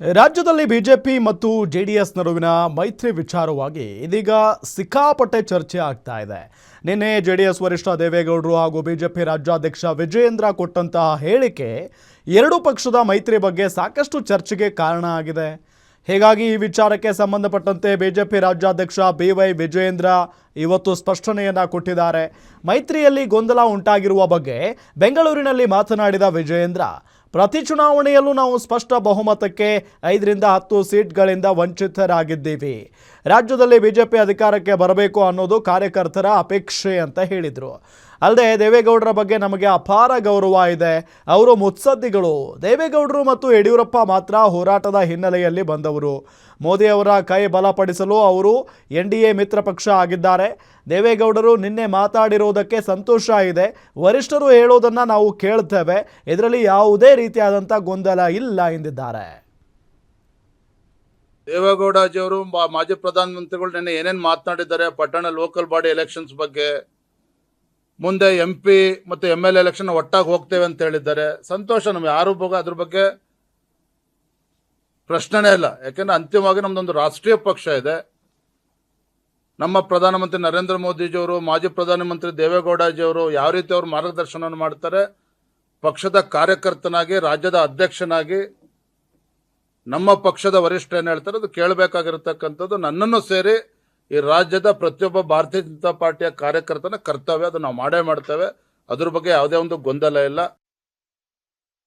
ರಾಜ್ಯದಲ್ಲಿ ಬಿಜೆಪಿ ಮತ್ತು ಜೆಡಿಎಸ್ ನಡುವಿನ ಮೈತ್ರಿ ವಿಚಾರವಾಗಿ ಇದೀಗ ಸಿಕ್ಕಾಪಟ್ಟೆ ಚರ್ಚೆ ಆಗ್ತಾ ಇದೆ. ನಿನ್ನೆ ಜೆಡಿಎಸ್ ವರಿಷ್ಠ ದೇವೇಗೌಡರು ಹಾಗೂ ಬಿಜೆಪಿ ರಾಜ್ಯಾಧ್ಯಕ್ಷ ವಿಜಯೇಂದ್ರ ಕೊಟ್ಟಂತಹ ಹೇಳಿಕೆ ಎರಡೂ ಪಕ್ಷದ ಮೈತ್ರಿ ಬಗ್ಗೆ ಸಾಕಷ್ಟು ಚರ್ಚೆಗೆ ಕಾರಣ ಆಗಿದೆ. ಹೀಗಾಗಿ ಈ ವಿಚಾರಕ್ಕೆ ಸಂಬಂಧಪಟ್ಟಂತೆ ಬಿಜೆಪಿ ರಾಜ್ಯಾಧ್ಯಕ್ಷ ಬಿ ವೈ ವಿಜಯೇಂದ್ರ ಇವತ್ತು ಸ್ಪಷ್ಟನೆಯನ್ನ ಕೊಟ್ಟಿದ್ದಾರೆ. ಮೈತ್ರಿಯಲ್ಲಿ ಗೊಂದಲ ಉಂಟಾಗಿರುವ ಬಗ್ಗೆ ಬೆಂಗಳೂರಿನಲ್ಲಿ ಮಾತನಾಡಿದ ವಿಜಯೇಂದ್ರ ಪ್ರತಿ ಚುನಾವಣೆಯಲ್ಲೂ ನಾವು ಸ್ಪಷ್ಟ ಬಹುಮತಕ್ಕೆ ಐದರಿಂದ ಹತ್ತು ಸೀಟ್ಗಳಿಂದ ವಂಚಿತರಾಗಿದ್ದೀವಿ. ರಾಜ್ಯದಲ್ಲಿ ಬಿಜೆಪಿ ಅಧಿಕಾರಕ್ಕೆ ಬರಬೇಕು ಅನ್ನೋದು ಕಾರ್ಯಕರ್ತರ ಅಪೇಕ್ಷೆ ಅಂತ ಹೇಳಿದರು. ಅಲ್ಲದೆ ದೇವೇಗೌಡರ ಬಗ್ಗೆ ನಮಗೆ ಅಪಾರ ಗೌರವ ಇದೆ. ಅವರು ಮುತ್ಸದ್ದಿಗಳು. ದೇವೇಗೌಡರು ಮತ್ತು ಯಡಿಯೂರಪ್ಪ ಮಾತ್ರ ಹೋರಾಟದ ಹಿನ್ನೆಲೆಯಲ್ಲಿ ಬಂದವರು. ಮೋದಿಯವರ ಕೈ ಬಲಪಡಿಸಲು ಅವರು ಎನ್ ಡಿ ಎ ಮಿತ್ರ ಪಕ್ಷ ಆಗಿದ್ದಾರೆ. ದೇವೇಗೌಡರು ನಿನ್ನೆ ಮಾತಾಡಿರುವುದಕ್ಕೆ ಸಂತೋಷ ಇದೆ. ವರಿಷ್ಠರು ಹೇಳೋದನ್ನು ನಾವು ಕೇಳ್ತೇವೆ. ಇದರಲ್ಲಿ ಯಾವುದೇ ರೀತಿಯಾದಂಥ ಗೊಂದಲ ಇಲ್ಲ ಎಂದಿದ್ದಾರೆ. ದೇವೇಗೌಡಜಿಯವರು ಮಾ- ಮಾಜಿ ಪ್ರಧಾನಮಂತ್ರಿಗಳು ನಿನ್ನೆ ಏನೇನು ಮಾತನಾಡಿದ್ದಾರೆ? ಪಟ್ಟಣ ಲೋಕಲ್ ಬಾಡಿ ಎಲೆಕ್ಷನ್ಸ್ ಬಗ್ಗೆ. ಮುಂದೆ ಎಂ ಪಿ ಮತ್ತು ಎಂ ಎಲ್ ಎಲೆಕ್ಷನ್ ಒಟ್ಟಾಗಿ ಹೋಗ್ತೇವೆ ಅಂತ ಹೇಳಿದ್ದಾರೆ. ಸಂತೋಷ ನಮ್ಗೆ. ಯಾರು ಬಗ್ಗೆ ಅದ್ರ ಬಗ್ಗೆ ಪ್ರಶ್ನೆನೇ ಇಲ್ಲ. ಯಾಕೆಂದ್ರೆ ಅಂತಿಮವಾಗಿ ನಮ್ದೊಂದು ರಾಷ್ಟ್ರೀಯ ಪಕ್ಷ ಇದೆ. ನಮ್ಮ ಪ್ರಧಾನಮಂತ್ರಿ ನರೇಂದ್ರ ಮೋದಿಜಿಯವರು, ಮಾಜಿ ಪ್ರಧಾನಮಂತ್ರಿ ದೇವೇಗೌಡಜಿಯವರು ಯಾವ ರೀತಿ ಅವರು ಮಾರ್ಗದರ್ಶನ ಮಾಡ್ತಾರೆ, ಪಕ್ಷದ ಕಾರ್ಯಕರ್ತನಾಗಿ, ರಾಜ್ಯದ ಅಧ್ಯಕ್ಷನಾಗಿ ನಮ್ಮ ಪಕ್ಷದ ವರಿಷ್ಠ ಏನು ಹೇಳ್ತಾರೆ, ಅದು ಕೇಳಬೇಕಾಗಿರತಕ್ಕಂಥದ್ದು ನನ್ನನ್ನು ಸೇರಿ ಈ ರಾಜ್ಯದ ಪ್ರತಿಯೊಬ್ಬ ಭಾರತೀಯ ಜನತಾ ಪಾರ್ಟಿಯ ಕಾರ್ಯಕರ್ತನ ಕರ್ತವ್ಯ ಅದು ನಾವು ಮಾಡೇ ಮಾಡ್ತೇವೆ. ಅದ್ರ ಬಗ್ಗೆ ಯಾವುದೇ ಒಂದು ಗೊಂದಲ ಇಲ್ಲ.